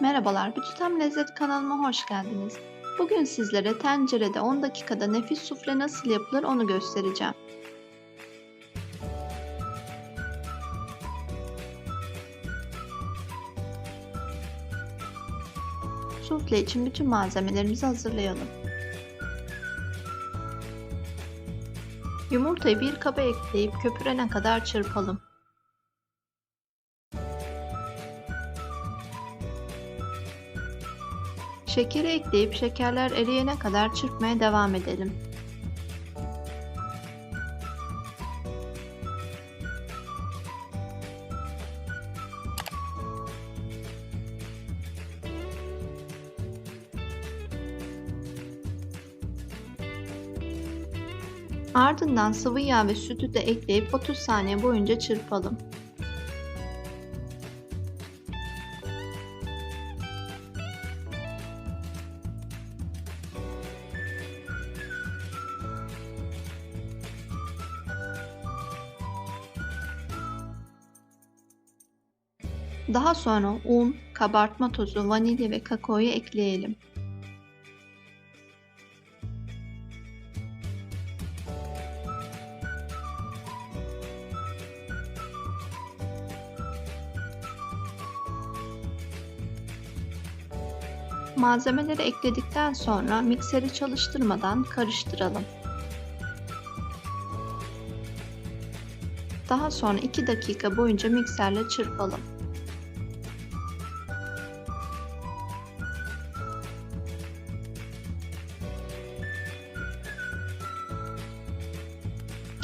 Merhabalar, Bütütem Lezzet kanalıma hoş geldiniz. Bugün sizlere tencerede 10 dakikada nefis sufle nasıl yapılır onu göstereceğim. Sufle için bütün malzemelerimizi hazırlayalım. Yumurtayı bir kaba ekleyip köpürene kadar çırpalım. Şekeri ekleyip şekerler eriyene kadar çırpmaya devam edelim. Ardından sıvı yağ ve sütü de ekleyip 30 saniye boyunca çırpalım. Daha sonra un, kabartma tozu, vanilya ve kakaoyu ekleyelim. Malzemeleri ekledikten sonra mikseri çalıştırmadan karıştıralım. Daha sonra 2 dakika boyunca mikserle çırpalım.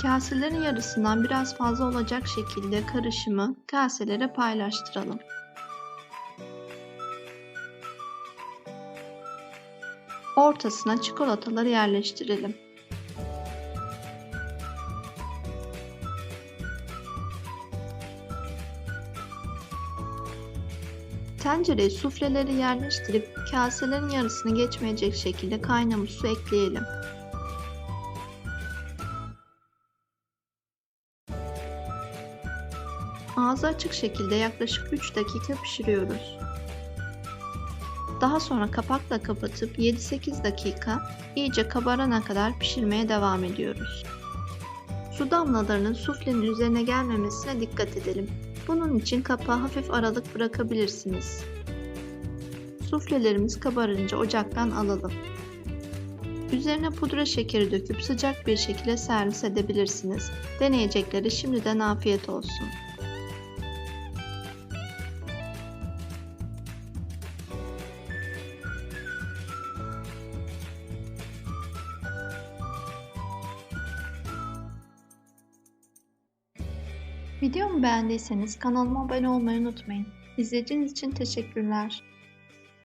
Kaselerin yarısından biraz fazla olacak şekilde karışımı kaselere paylaştıralım. Ortasına çikolataları yerleştirelim. Tencereye sufleleri yerleştirip kaselerin yarısını geçmeyecek şekilde kaynamış su ekleyelim. Ağzı açık şekilde yaklaşık 3 dakika pişiriyoruz. Daha sonra kapakla kapatıp 7-8 dakika iyice kabarana kadar pişirmeye devam ediyoruz. Su damlalarının suflenin üzerine gelmemesine dikkat edelim. Bunun için kapağı hafif aralık bırakabilirsiniz. Suflelerimiz kabarınca ocaktan alalım. Üzerine pudra şekeri döküp sıcak bir şekilde servis edebilirsiniz. Deneyecekleri şimdiden afiyet olsun. Videomu beğendiyseniz kanalıma abone olmayı unutmayın. İzlediğiniz için teşekkürler.